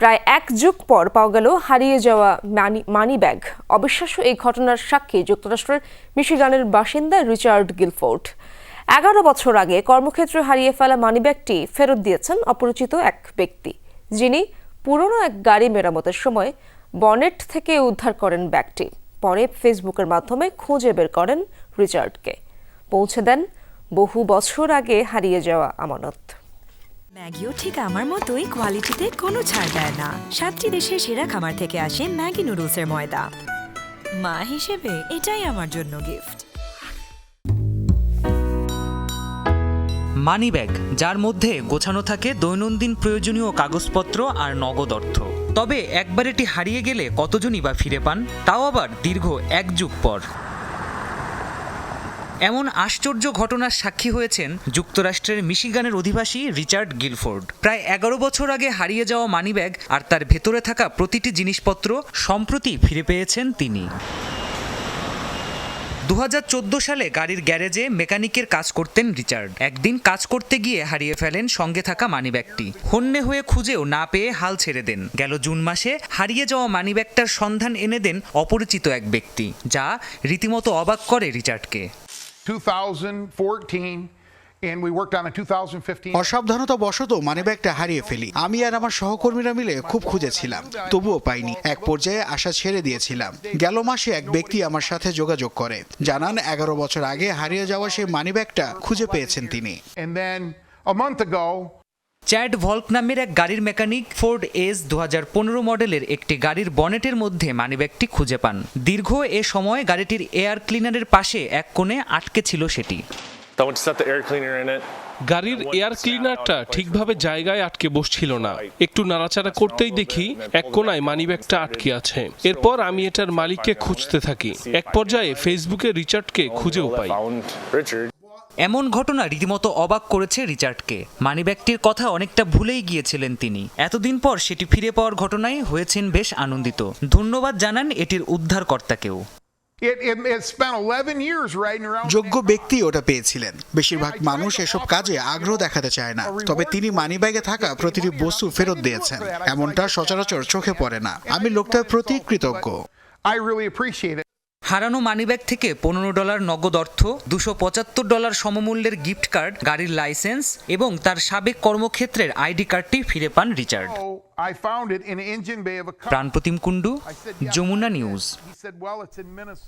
প্রায় এক যুগ পর পাওয়া গেল হারিয়ে যাওয়া মানি ব্যাগ। অবিশ্বাস্য এই ঘটনার সাক্ষী যুক্তরাষ্ট্রের মিশিগানের বাসিন্দা রিচার্ড গিলফোর্ড। এগারো বছর আগে কর্মক্ষেত্রে হারিয়ে ফেলা মানিব্যাগটি ফেরত দিয়েছেন অপরিচিত এক ব্যক্তি, যিনি পুরনো এক গাড়ি মেরামতের সময় বনেট থেকে উদ্ধার করেন ব্যাগটি। পরে ফেসবুকের মাধ্যমে খুঁজে বের করেন রিচার্ডকে। পৌঁছে দেন বহু বছর আগে হারিয়ে যাওয়া আমানত। ম্যাগিও ঠিক আমার মতোই কোয়ালিটিতে কোনো ছাড় দেয় না। সাতটি দেশের সেরা খামার থেকে আসে ম্যাগি নুডলসের ময়দা। মা হিসেবে এটাই আমার জন্য গিফট মানিব্যাগ যার মধ্যে গোছানো থাকে দৈনন্দিন প্রয়োজনীয় কাগজপত্র আর নগদ অর্থ। তবে একবার এটি হারিয়ে গেলে কতজনই বা ফিরে পান, তাও আবার দীর্ঘ এক যুগ পর। এমন আশ্চর্য ঘটনার সাক্ষী হয়েছেন যুক্তরাষ্ট্রের মিশিগানের অধিবাসী রিচার্ড গিলফোর্ড। প্রায় এগারো বছর আগে হারিয়ে যাওয়া মানিব্যাগ আর তার ভেতরে থাকা প্রতিটি জিনিসপত্র সম্প্রতি ফিরে পেয়েছেন তিনি। দু হাজার চোদ্দ সালে গাড়ির গ্যারেজে মেকানিকের কাজ করতেন রিচার্ড। একদিন কাজ করতে গিয়ে হারিয়ে ফেলেন সঙ্গে থাকা মানিব্যাগটি। হন্যে হয়ে খুঁজেও না পেয়ে হাল ছেড়ে দেন। গেল জুন মাসে হারিয়ে যাওয়া মানিব্যাগটার সন্ধান এনে দেন অপরিচিত এক ব্যক্তি, যা রীতিমতো অবাক করে রিচার্ডকে। 2014, and we worked on a 2015. অসাবধানতা বশত মানিব্যাগটা হারিয়ে ফেলি। আমি আর আমার সহকর্মীরা মিলে খুব খুঁজেছিলাম তবুও পাইনি। এক পর্যায়ে আশা ছেড়ে দিয়েছিলাম। গেল মাসে এক ব্যক্তি আমার সাথে যোগাযোগ করে। জানান এগারো বছর আগে হারিয়ে যাওয়া সেই মানিব্যাগটা খুঁজে পেয়েছেন তিনি। চ্যাড ভল্ক নামের এক গাড়ির মেকানিক ফোর্ড এস দু মডেলের একটি গাড়ির বনেটের মধ্যে মানিব্যাগটি খুঁজে পান। দীর্ঘ এ সময় গাড়িটির এয়ার ক্লিনারের পাশে এক কোণে আটকে ছিল সেটি. গাড়ির এয়ার ক্লিনারটা ঠিকভাবে জায়গায় আটকে বসছিল না। একটু নাড়াচাড়া করতেই দেখি এক কোনায় মানিব্যাগটা আটকে আছে। এরপর আমি এটার মালিককে খুঁজতে থাকি। এক পর্যায়ে ফেসবুকে রিচার্ডকে খুঁজেও পাই. এমন ঘটনা রীতিমতো অবাক করেছে রিচার্ডকে। মানিব্যাগটির কথা অনেকটা ভুলেই গিয়েছিলেন তিনি। এতদিন পর সেটি ফিরে পাওয়ার ঘটনায় হয়েছেন বেশ আনন্দিত। ধন্যবাদ জানান এটির উদ্ধারকর্তাকেও। It, it, it spent 11 years riding around. যোগ্য ব্যক্তি ওটা পেয়েছিলেন। বেশিরভাগ মানুষ এসব কাজে আগ্রহ দেখাতে চায় না। তবে তিনি মানিব্যাগে থাকা প্রতিটি বস্তু ফেরত দিয়েছেন। এমনটা সচরাচর চোখে পড়ে না। আমি লোকটার প্রতি কৃতজ্ঞ। হারানো মানিব্যাগ থেকে পনেরো ডলার নগদ অর্থ দুশো পঁচাত্তর ডলার সমমূল্যের গিফট কার্ড গাড়ির লাইসেন্স এবং তার সাবেক কর্মক্ষেত্রের আইডি কার্ডটি ফিরে পান Richard. Pranpratim Kundu I said, "Yeah, Jamuna news